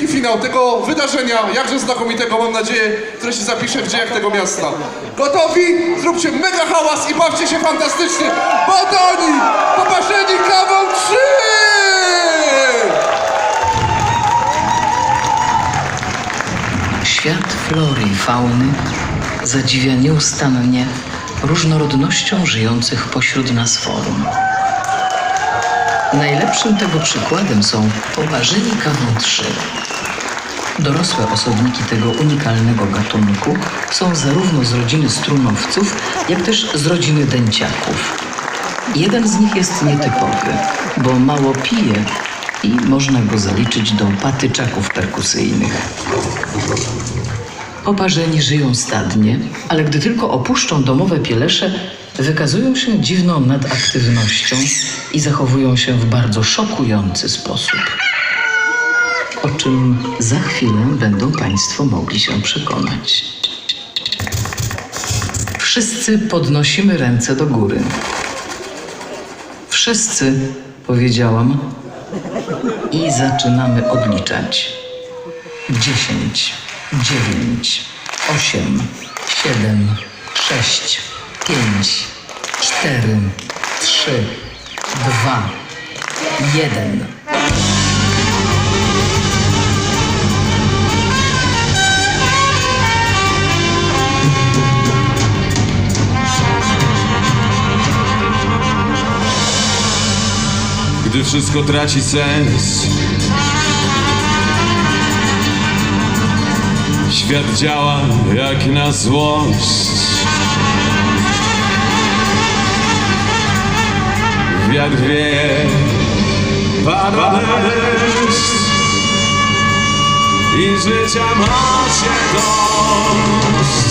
wielki finał tego wydarzenia, jakże znakomitego, mam nadzieję, które się zapisze w dziejach tego miasta. Gotowi? Zróbcie mega hałas i bawcie się fantastycznie, bo to oni, kawą 3! Świat flory i fauny zadziwia nieustannie różnorodnością żyjących pośród nas form. Najlepszym tego przykładem są poparzeni kawą 3. Dorosłe osobniki tego unikalnego gatunku są zarówno z rodziny strunowców, jak też z rodziny dęciaków. Jeden z nich jest nietypowy, bo mało pije i można go zaliczyć do patyczaków perkusyjnych. Oparzeni żyją stadnie, ale gdy tylko opuszczą domowe pielesze, wykazują się dziwną nadaktywnością i zachowują się w bardzo szokujący sposób. O czym za chwilę będą Państwo mogli się przekonać. Wszyscy podnosimy ręce do góry. Wszyscy, powiedziałam, i zaczynamy odliczać. Dziesięć, dziewięć, osiem, siedem, sześć, pięć, cztery, trzy, dwa, jeden. gdy wszystko traci sens. Świat działa jak na złość. Wiatr wieje, pada i życia ma się dość.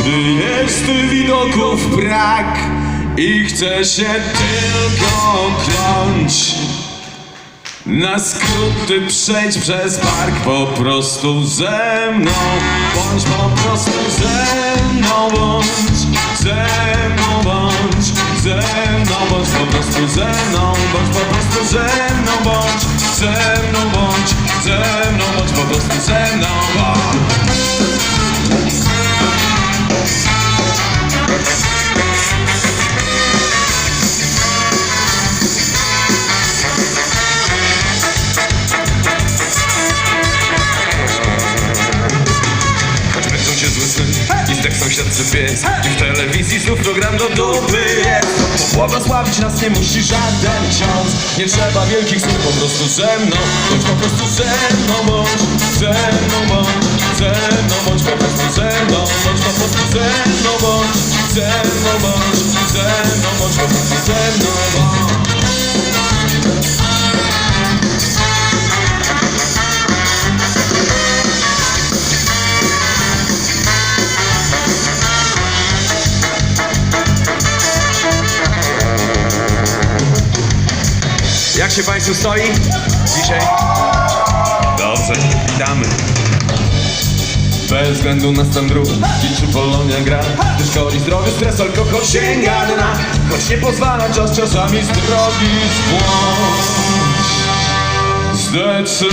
Gdy jest widoków brak i chce się tylko kląć Na skróty przejdź przez park po prostu ze mną Bądź po prostu ze mną, ze mną, bądź po prostu ze mną Bądź ze mną, bądź ze mną, bądź po prostu ze mną. Choć męczą się zły sny sąsiadcy pies I w telewizji znów program do dupy jest Błogosławić nas nie musi żaden ksiądz. Nie trzeba wielkich słów, po prostu ze mną Bądź po prostu ze mną, bądź ze mną, bądź ze mną Bądź po prostu ze mną, bądź po prostu ze mną Bądź ze mną, bądź ze mną Bądź Jak się Państwu stoi? Dzisiaj? Dobrze, witamy. Bez względu na stan dróg i czy Polonia gra. Gdy szkodzi zdrowie, stres, alkohol sięga dna Choć nie pozwala czas czasami z drogi zbłądź Zdecyduj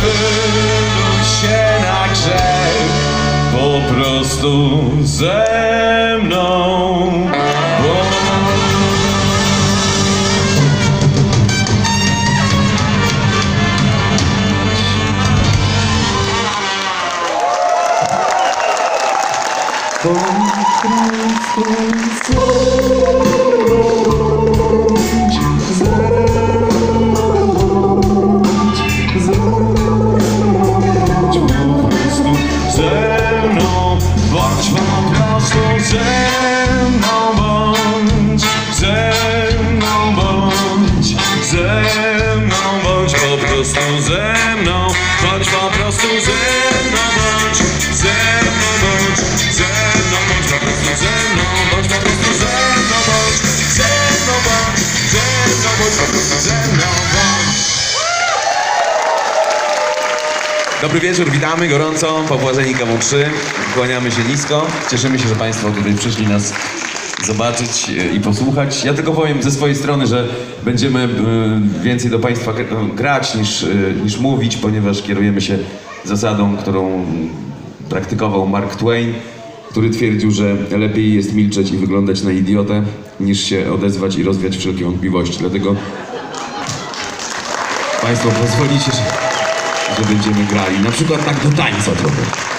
się na grzech Po prostu ze mną ze mną, bądź po prostu ze mną, bądź ze mną, bądź ze mną, bądź po prostu ze mną, bądź po prostu ze mną, bądź ze mną, bądź ze mną, bądź po prostu ze mną. Dobry wieczór, witamy gorąco, popłazeni kawą 3. Kłaniamy się nisko. Cieszymy się, że Państwo tutaj przyszli nas zobaczyć e, i posłuchać. Ja tylko powiem ze swojej strony, że będziemy e, więcej do Państwa gr- grać niż, e, niż mówić, ponieważ kierujemy się zasadą, którą praktykował Mark Twain, który twierdził, że lepiej jest milczeć i wyglądać na idiotę, niż się odezwać i rozwiać wszelkie wątpliwości. Dlatego Państwo pozwolicie, że, że będziemy grali. Na przykład tak do tańca trochę.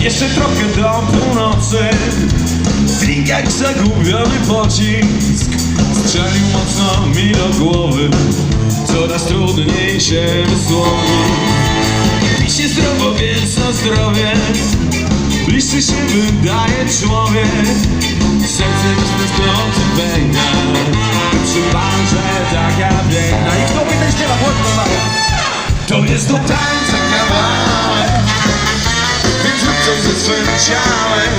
Jeszcze trochę do północy. Drink jak zagubiony pocisk. Strzelił mocno mi do głowy. Coraz trudniej się wysłowi Pisie zdrowo, więc na zdrowie. Bliższy się wydaje człowiek. Serce bez tęsknoty pęka Przy parze taka biegna I kto ten śpiewa? To jest do tańca kawałek więc zrób coś ze swym ciałem.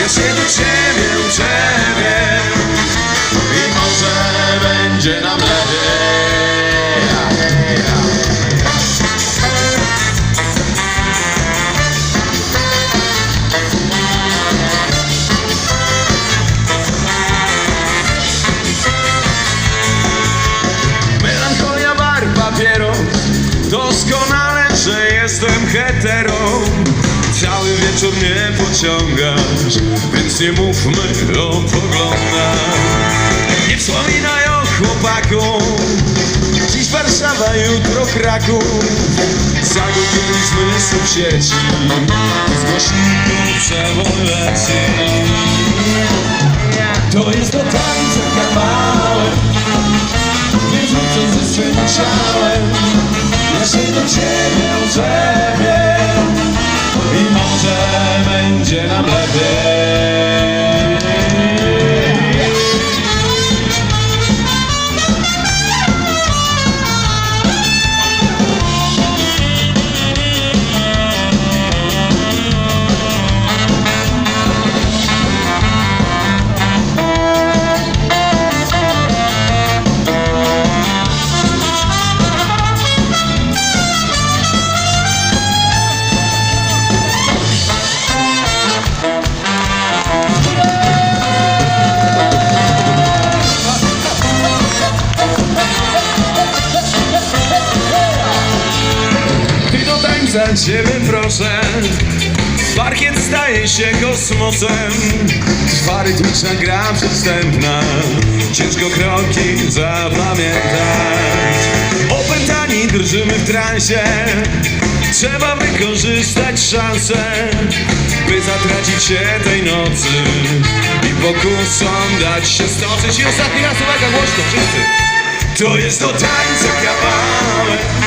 Ja się do ciebie uczepię I może będzie nam lepiej. Melancholia, bar, papieros Doskonale, że jestem hetero wieczór mnie pociągasz Więc nie mówmy o poglądach. Nie wspominaj o chłopaku Dziś Warszawa, jutro Kraków. Zagubieni zmysłów sieci Z głośników przebój leci To jest do tańca kawałek nie ze swym ciałem. Ja się do ciebie uczepię I może będzie nam lepiej tańca ciebie proszę. Parkiet staje się kosmosem. Trwa rytmiczna gra przystępna. Ciężko kroki zapamiętać. Opętani drżymy w transie. Trzeba wykorzystać szansę By zatracić się tej nocy. I pokusom dać się stoczyć. I ostatni raz uwaga głośno wszyscy. To jest do tańca kawałek